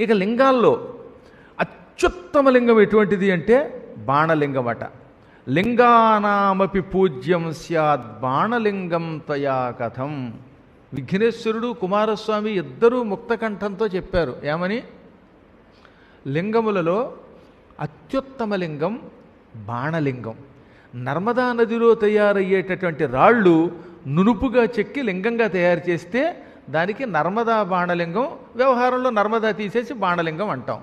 ఇక లింగాల్లో అత్యుత్తమ లింగం ఎటువంటిది అంటే బాణలింగం అట లింగానామపి పూజ్యం స్యాద్ బాణలింగం తయా కథం. విఘ్నేశ్వరుడు కుమారస్వామి ఇద్దరూ ముక్తకంఠంతో చెప్పారు. ఏమని? లింగములలో అత్యుత్తమ లింగం బాణలింగం. నర్మదా నదిలో తయారయ్యేటటువంటి రాళ్ళు నునుపుగా చెక్కి లింగంగా తయారు చేస్తే దానికి నర్మదా బాణలింగం వ్యవహారంలో నర్మదా తీసేసి బాణలింగం అంటాం.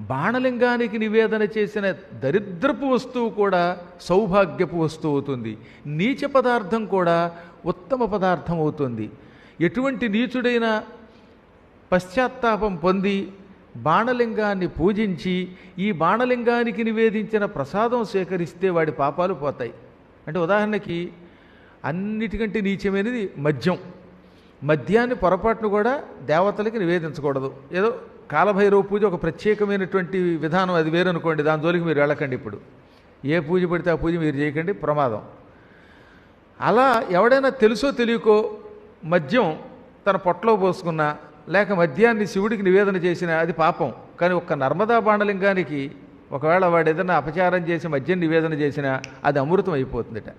బాణలింగానికి నివేదన చేసిన దరిద్రపు వస్తువు కూడా సౌభాగ్యపు వస్తువు అవుతుంది. నీచ పదార్థం కూడా ఉత్తమ పదార్థం అవుతుంది. ఎటువంటి నీచుడైన పశ్చాత్తాపం పొంది బాణలింగాన్ని పూజించి ఈ బాణలింగానికి నివేదించిన ప్రసాదం స్వీకరిస్తే వాడి పాపాలు పోతాయి. అంటే ఉదాహరణకి అన్నిటికంటే నీచమైనది మద్యం. మద్యాన్ని పొరపాటును కూడా దేవతలకి నివేదించకూడదు. ఏదో కాలభైరవ పూజ ఒక ప్రత్యేకమైనటువంటి విధానం అది వేరనుకోండి దాని జోలికి మీరు వెళ్ళకండి ఇప్పుడు. ఏ పూజ పడితే ఆ పూజ మీరు చేయకండి ప్రమాదం. అలా ఎవడైనా తెలుసో తెలియకో మద్యం తన పొట్టలో పోసుకున్నా లేక మద్యాన్ని శివుడికి నివేదన చేసినా అది పాపం. కానీ ఒక్క నర్మదా బాణలింగానికి ఒకవేళ వాడు ఏదైనా అపచారం చేసి మద్యం నివేదన చేసినా అది అమృతం అయిపోతుందట.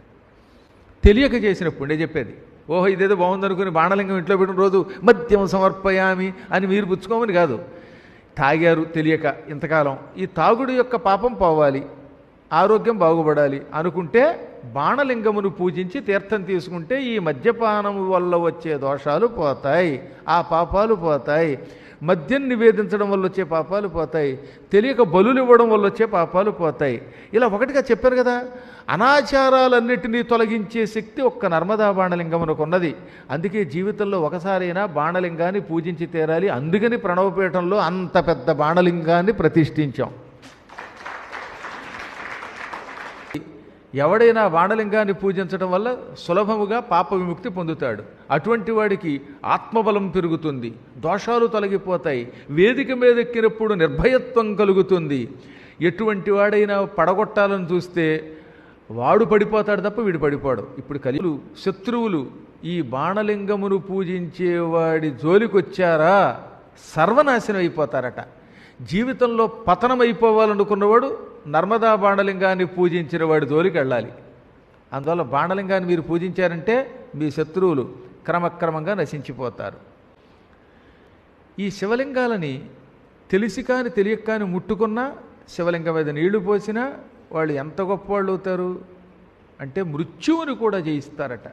తెలియక చేసినప్పుడు నేను చెప్పేది ఓహో ఇదేదో బాగుందనుకుని బాణలింగం ఇంట్లో పెట్టిన రోజు మద్యం సమర్పయామి అని మీరు పుచ్చుకోమని కాదు. తాగారు తెలియక ఇంతకాలం. ఈ తాగుడు యొక్క పాపం పోవాలి ఆరోగ్యం బాగుపడాలి అనుకుంటే బాణలింగమును పూజించి తీర్థం తీసుకుంటే ఈ మద్యపానం వల్ల వచ్చే దోషాలు పోతాయి ఆ పాపాలు పోతాయి. మద్యం నివేదించడం వల్ల వచ్చే పాపాలు పోతాయి తెలియక బలులు ఇవ్వడం వల్ల వచ్చే పాపాలు పోతాయి. ఇలా ఒకటిగా చెప్పారు కదా అనాచారాలన్నిటినీ తొలగించే శక్తి ఒక్క నర్మదా బాణలింగమునకు ఉన్నది. అందుకే జీవితంలో ఒకసారైనా బాణలింగాన్ని పూజించి తీరాలి. అందుకని ప్రణవపీఠంలో అంత పెద్ద బాణలింగాన్ని ప్రతిష్ఠించాం. ఎవడైనా బాణలింగాన్ని పూజించడం వల్ల సులభముగా పాప విముక్తి పొందుతాడు. అటువంటి వాడికి ఆత్మబలం పెరుగుతుంది. దోషాలు తొలగిపోతాయి. వేదిక మీద ఎక్కినప్పుడు నిర్భయత్వం కలుగుతుంది. ఎటువంటి వాడైనా పడగొట్టాలని చూస్తే వాడు పడిపోతాడు తప్ప వీడు పడిపోడు. ఇప్పుడు కలిలు శత్రువులు ఈ బాణలింగమును పూజించేవాడి జోలికొచ్చారా? సర్వనాశనం అయిపోతారట. జీవితంలో పతనం అయిపోవాలనుకున్నవాడు నర్మదా బాణలింగాన్ని పూజించిన వాడి జోలికి వెళ్ళాలి. అందువల్ల బాణలింగాన్ని మీరు పూజించారంటే మీ శత్రువులు క్రమక్రమంగా నశించిపోతారు. ఈ శివలింగాలని తెలిసి కాని తెలియక కాని ముట్టుకున్నా శివలింగం మీద నీళ్ళు పోసినా వాళ్ళు ఎంత గొప్పవాళ్ళు అవుతారు? అంటే మృత్యువుని కూడా జయిస్తారట.